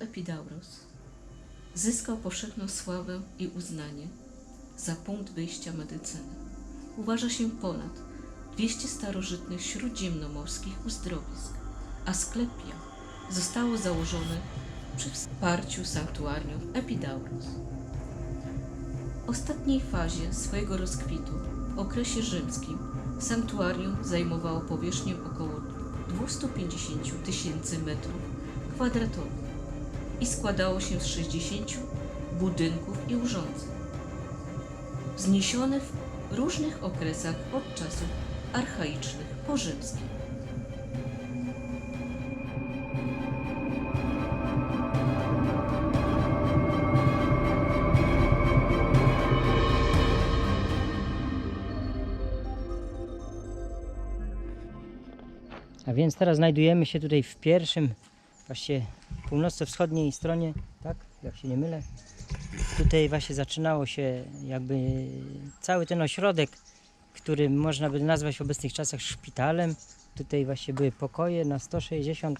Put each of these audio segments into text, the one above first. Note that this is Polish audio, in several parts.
Epidauros zyskał powszechną sławę i uznanie za punkt wyjścia medycyny. Uważa się ponad 200 starożytnych śródziemnomorskich uzdrowisk, a Sklepia zostało założone przy wsparciu Sanktuarium Epidauros. W ostatniej fazie swojego rozkwitu, w okresie rzymskim, sanktuarium zajmowało powierzchnię około 250 tysięcy metrów kwadratowych i składało się z 60 budynków i urządzeń, wzniesionych w różnych okresach od czasów archaicznych po. A więc teraz znajdujemy się tutaj w pierwszym, właśnie północno-wschodniej stronie, tak? Jak się nie mylę. Tutaj właśnie zaczynało się jakby cały ten ośrodek, który można by nazwać w obecnych czasach szpitalem. Tutaj właśnie były pokoje na 160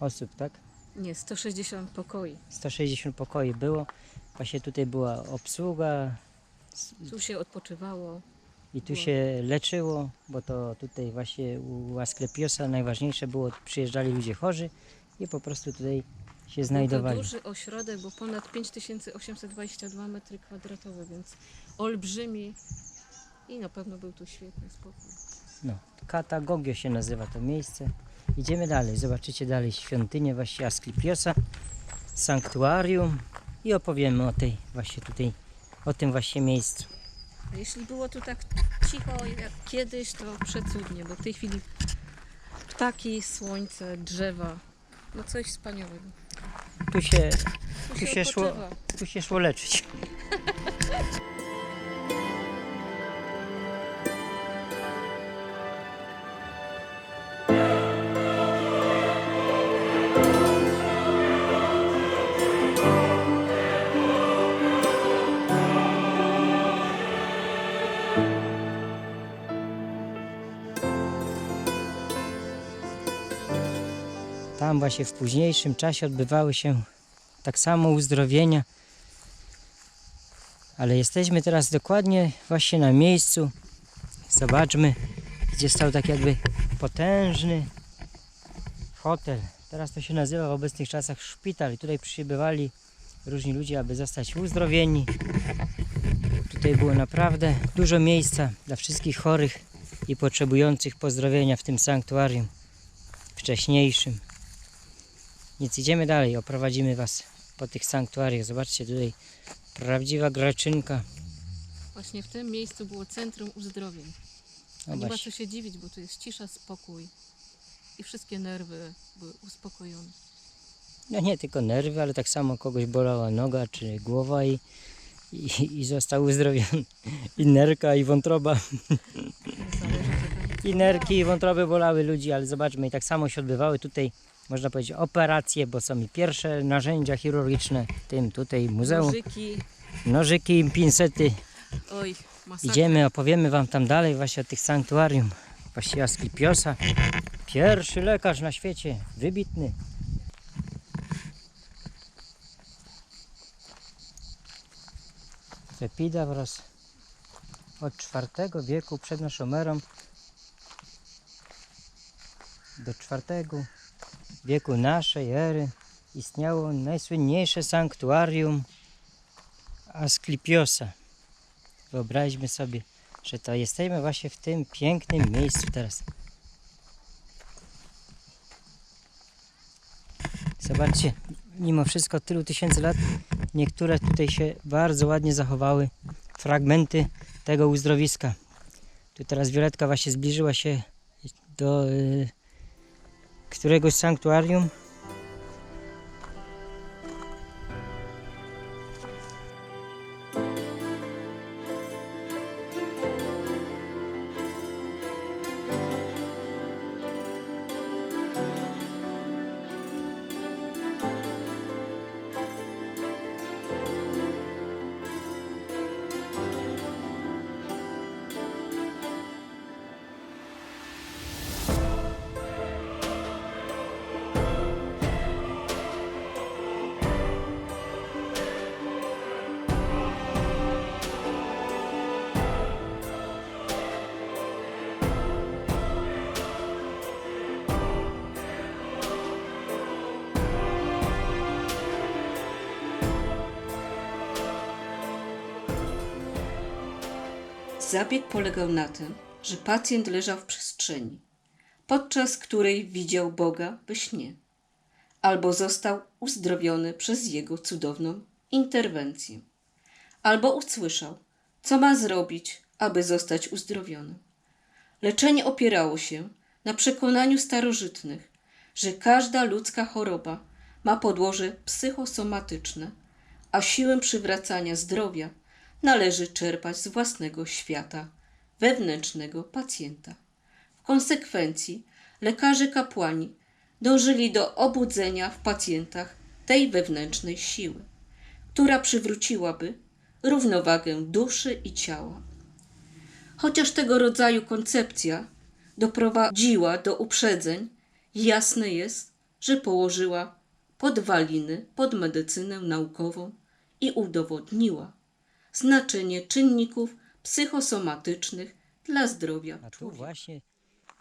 osób, tak? Nie, 160 pokoi. 160 pokoi było. Właśnie tutaj była obsługa Tu się odpoczywało. i tu się leczyło, bo to tutaj właśnie u Asklepiosa najważniejsze było, przyjeżdżali ludzie chorzy i po prostu tutaj się Był to znajdowali. duży ośrodek, bo ponad 5822 metry kwadratowe, więc olbrzymi i na pewno był tu świetny spokój. No, Katagogio się nazywa to miejsce. Idziemy dalej, zobaczycie dalej świątynię właśnie Asklipiosa, sanktuarium i opowiemy o tej właśnie tutaj, o tym właśnie miejscu. A jeśli było tu tak cicho jak kiedyś, to przecudnie, bo w tej chwili ptaki, słońce, drzewa, no coś wspaniałego. Tu się, Tu Tu się szło- tu się szło leczyć. Tam właśnie w późniejszym czasie odbywały się tak samo uzdrowienia. Ale jesteśmy teraz dokładnie właśnie na miejscu. Zobaczmy, gdzie stał tak jakby potężny hotel. Teraz to się nazywa w obecnych czasach szpital. I tutaj przybywali różni ludzie, aby zostać uzdrowieni. Tutaj było naprawdę dużo miejsca dla wszystkich chorych i potrzebujących pozdrowienia w tym sanktuarium wcześniejszym. Więc idziemy dalej, oprowadzimy Was po tych sanktuariach. Zobaczcie tutaj prawdziwa graczynka. Właśnie w tym miejscu było centrum uzdrowień. No nie ma co się dziwić, bo tu jest cisza, spokój i wszystkie nerwy były uspokojone. No nie tylko nerwy, ale tak samo kogoś bolała noga czy głowa i, i, i został uzdrowiony. I nerka, i wątroba. I nerki, i wątroby bolały ludzi, ale zobaczmy, i tak samo się odbywały tutaj, można powiedzieć, operacje, bo są i pierwsze narzędzia chirurgiczne, w tym tutaj muzeum, Nożyki, nożyki, pincety. oj, masakra. Idziemy, opowiemy Wam tam dalej właśnie o tych sanktuarium. Właśnie Asklipiosa. Pierwszy lekarz na świecie, wybitny. Epidavros od IV wieku przed naszą erą do IV wieku naszej ery istniało najsłynniejsze sanktuarium Asklipiosa. Wyobraźmy sobie, że to jesteśmy właśnie w tym pięknym miejscu teraz. Zobaczcie, mimo wszystko tylu tysięcy lat, niektóre tutaj się bardzo ładnie zachowały fragmenty tego uzdrowiska. Tu teraz Violetka właśnie zbliżyła się do y, któregoś sanktuarium. Zabieg polegał na tym, że pacjent leżał w przestrzeni, podczas której widział Boga we śnie, albo został uzdrowiony przez jego cudowną interwencję, albo usłyszał, co ma zrobić, aby zostać uzdrowionym. Leczenie opierało się na przekonaniu starożytnych, że każda ludzka choroba ma podłoże psychosomatyczne, a siłę przywracania zdrowia należy czerpać z własnego świata wewnętrznego pacjenta. W konsekwencji lekarze kapłani dążyli do obudzenia w pacjentach tej wewnętrznej siły, która przywróciłaby równowagę duszy i ciała. Chociaż tego rodzaju koncepcja doprowadziła do uprzedzeń, jasne jest, że położyła podwaliny pod medycynę naukową i udowodniła znaczenie czynników psychosomatycznych dla zdrowia A tu człowieka. właśnie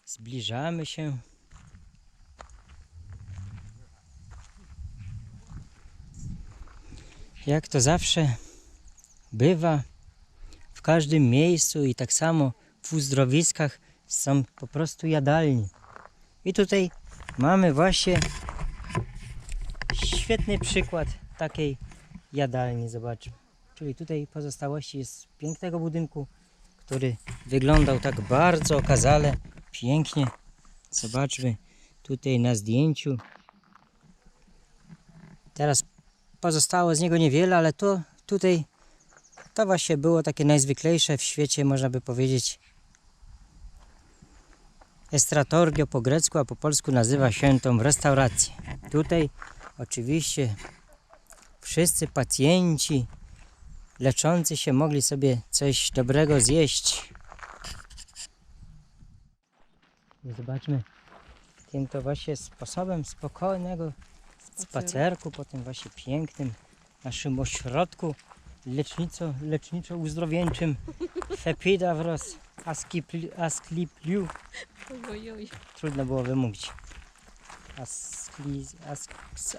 zbliżamy się. Jak to zawsze bywa w każdym miejscu i tak samo w uzdrowiskach są po prostu jadalni. I tutaj mamy właśnie świetny przykład takiej jadalni. Zobaczmy. Czyli tutaj pozostałości jest pięknego budynku, który wyglądał tak bardzo okazale, pięknie. Zobaczmy tutaj na zdjęciu. Teraz pozostało z niego niewiele, ale to tutaj to właśnie było takie najzwyklejsze w świecie, można by powiedzieć. Estratorgio po grecku, a po polsku nazywa się tą restaurację. Tutaj oczywiście wszyscy pacjenci leczący się mogli sobie coś dobrego zjeść. I zobaczmy tym to właśnie sposobem spokojnego spacerku po tym właśnie pięknym naszym ośrodku lecznico, leczniczo-uzdrowieńczym Fepidavros Askipli- Asklepiu. Ojoj, Trudno było wymówić. Askli, ask,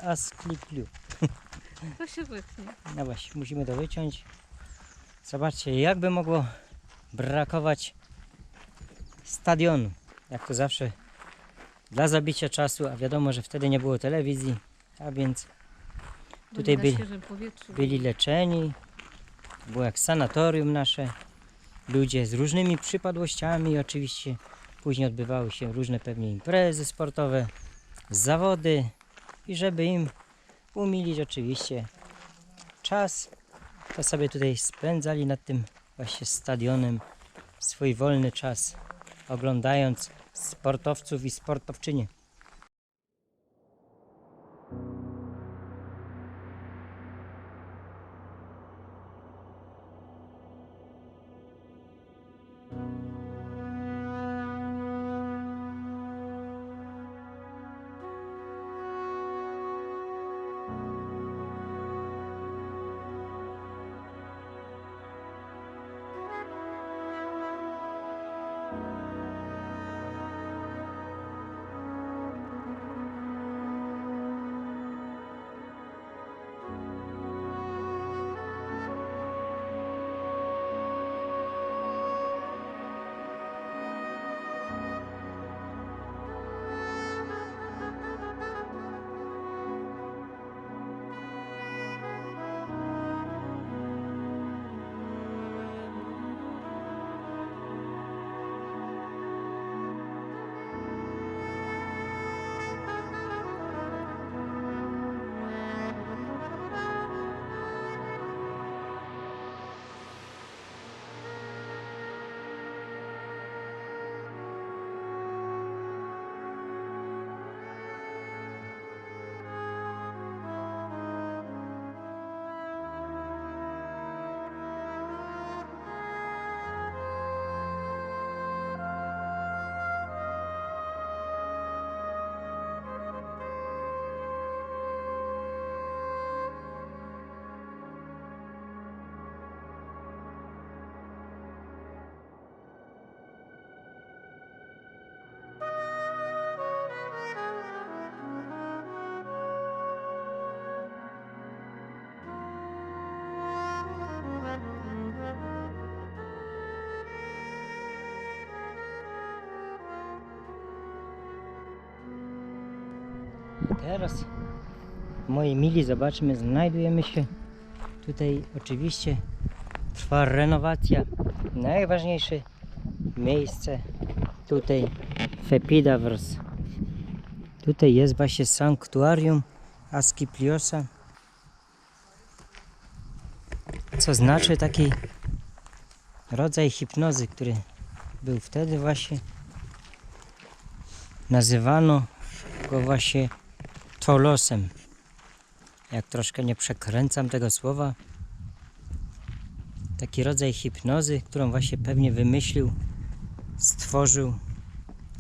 Asklepiu. To się wytnie. No właśnie, musimy to wyciąć. Zobaczcie, jakby mogło brakować stadionu. Jak to zawsze dla zabicia czasu, a wiadomo, że wtedy nie było telewizji, a więc Tutaj na byli- byli leczeni. Było jak sanatorium nasze. Ludzie z różnymi przypadłościami, oczywiście. Później odbywały się różne pewnie imprezy sportowe, zawody i żeby im umilić oczywiście czas, to sobie tutaj spędzali nad tym właśnie stadionem swój wolny czas, oglądając sportowców i sportowczynie. Teraz, moi mili, zobaczmy, znajdujemy się tutaj. Oczywiście trwa renowacja. Najważniejsze miejsce tutaj w Epidavros. Tutaj jest właśnie sanktuarium Askipliosa. Co znaczy taki rodzaj hipnozy, który był wtedy właśnie nazywano go właśnie tolosem. Jak troszkę nie przekręcam tego słowa. Taki rodzaj hipnozy, którą właśnie pewnie wymyślił, stworzył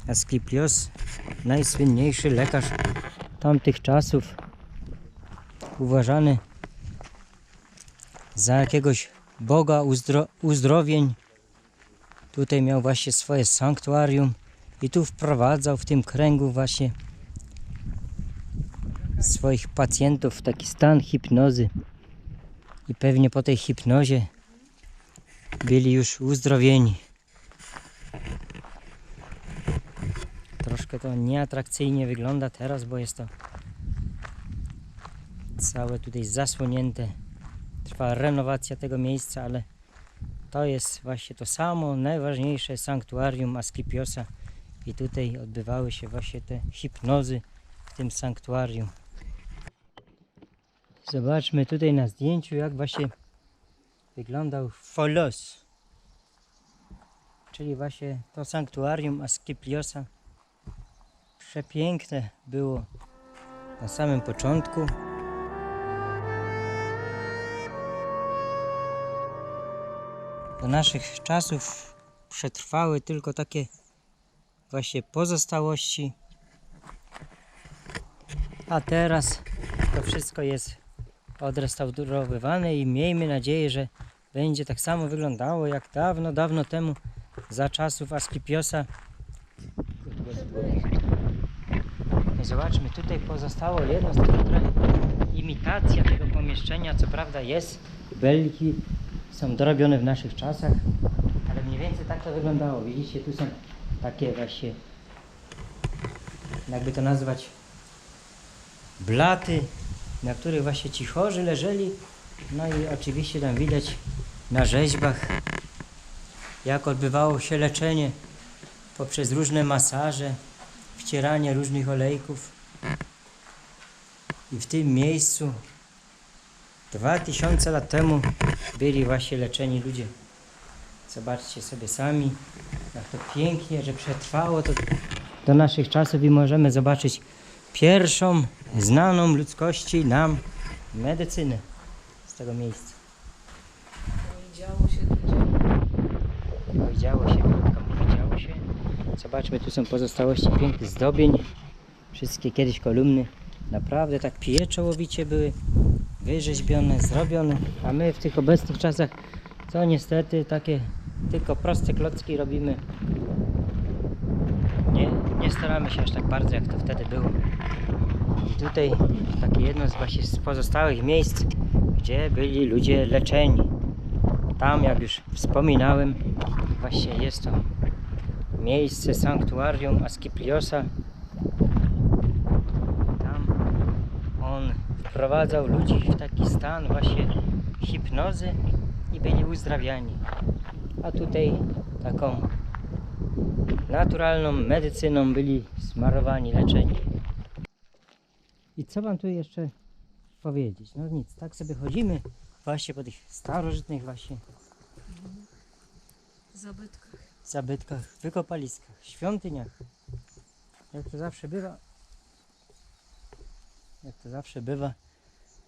Asklepios, najsłynniejszy lekarz tamtych czasów, uważany za jakiegoś Boga uzdro- uzdrowień. Tutaj miał właśnie swoje sanktuarium i tu wprowadzał w tym kręgu właśnie swoich pacjentów w taki stan hipnozy. I pewnie po tej hipnozie byli już uzdrowieni. Troszkę to nieatrakcyjnie wygląda teraz, bo jest to całe tutaj zasłonięte. Trwa renowacja tego miejsca, ale to jest właśnie to samo najważniejsze sanktuarium Asklepiosa i tutaj odbywały się właśnie te hipnozy w tym sanktuarium. Zobaczmy tutaj na zdjęciu jak właśnie wyglądał Folos. Czyli właśnie to sanktuarium Asklepios. Przepiękne było na samym początku. Do naszych czasów przetrwały tylko takie właśnie pozostałości. A teraz to wszystko jest odrestaurowywane i miejmy nadzieję, że będzie tak samo wyglądało jak dawno, dawno temu za czasów Asklepiosa. I zobaczmy, tutaj pozostało jedno z takich trochę imitacja tego pomieszczenia, co prawda jest, belki są dorobione w naszych czasach, ale mniej więcej tak to wyglądało. Widzicie, tu są takie właśnie, jakby to nazwać, blaty, na których właśnie ci chorzy leżeli. No i oczywiście tam widać na rzeźbach, jak odbywało się leczenie poprzez różne masaże, wcieranie różnych olejków. I w tym miejscu 2000 lat temu byli właśnie leczeni ludzie. Zobaczcie sobie sami, jak to pięknie, że przetrwało to do naszych czasów i możemy zobaczyć pierwszą znaną ludzkości nam medycynę z tego miejsca. Działo się Powiedziało się, krótko powiedziało się. Zobaczmy, tu są pozostałości pięknych zdobień. Wszystkie kiedyś kolumny naprawdę tak pieczołowicie były wyrzeźbione, zrobione, a my w tych obecnych czasach to niestety takie tylko proste klocki robimy. Nie, nie staramy się aż tak bardzo jak to wtedy było. I tutaj takie jedno z właśnie z pozostałych miejsc, gdzie byli ludzie leczeni. Tam, jak już wspominałem, właśnie jest to miejsce sanktuarium Askipliosa. Tam on wprowadzał ludzi w taki stan właśnie hipnozy i byli uzdrawiani. A tutaj taką naturalną medycyną byli smarowani, leczeni. I co wam tu jeszcze powiedzieć? No nic, tak sobie chodzimy właśnie po tych starożytnych właśnie zabytkach. zabytkach, wykopaliskach, świątyniach. Jak to zawsze bywa, jak to zawsze bywa,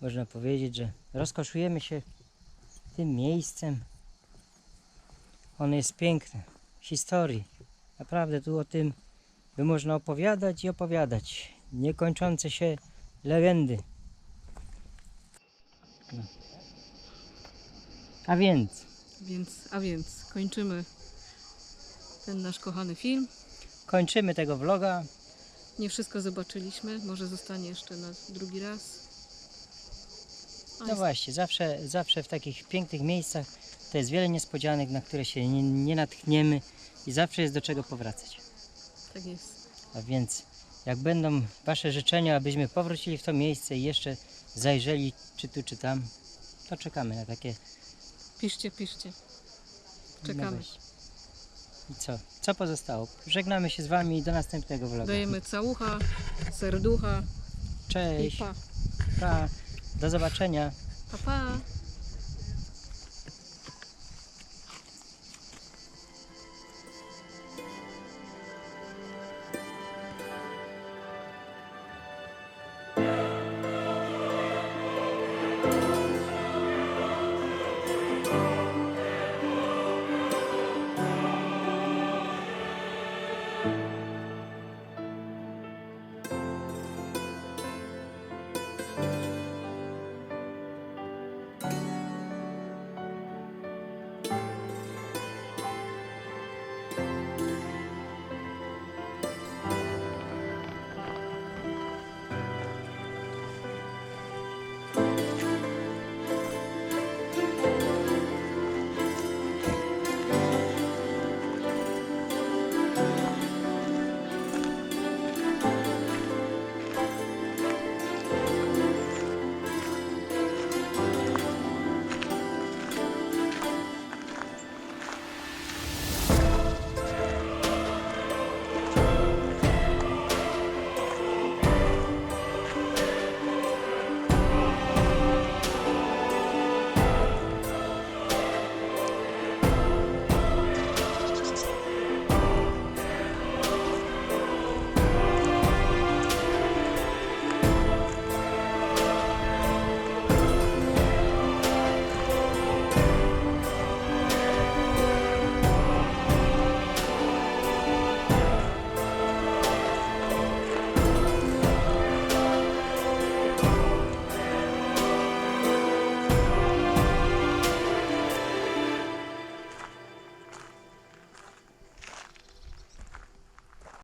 można powiedzieć, że rozkoszujemy się tym miejscem. Ono jest piękne, historii. Naprawdę tu o tym by można opowiadać i opowiadać. Niekończące się legendy. No. A więc Więc, a więc kończymy ten nasz kochany film. kończymy tego vloga. Nie wszystko zobaczyliśmy, może zostanie jeszcze na drugi raz. A No właśnie, zawsze, zawsze w takich pięknych miejscach to jest wiele niespodzianek, na które się nie, nie natchniemy i zawsze jest do czego powracać. Tak jest. A więc Jak będą Wasze życzenia, abyśmy powrócili w to miejsce i jeszcze zajrzeli czy tu, czy tam, to czekamy na takie Piszcie, piszcie. Czekamy. I co? Co pozostało? Żegnamy się z Wami i do następnego vloga. Dajemy całucha, serducha i Cześć, pa. pa, do zobaczenia. Pa, pa.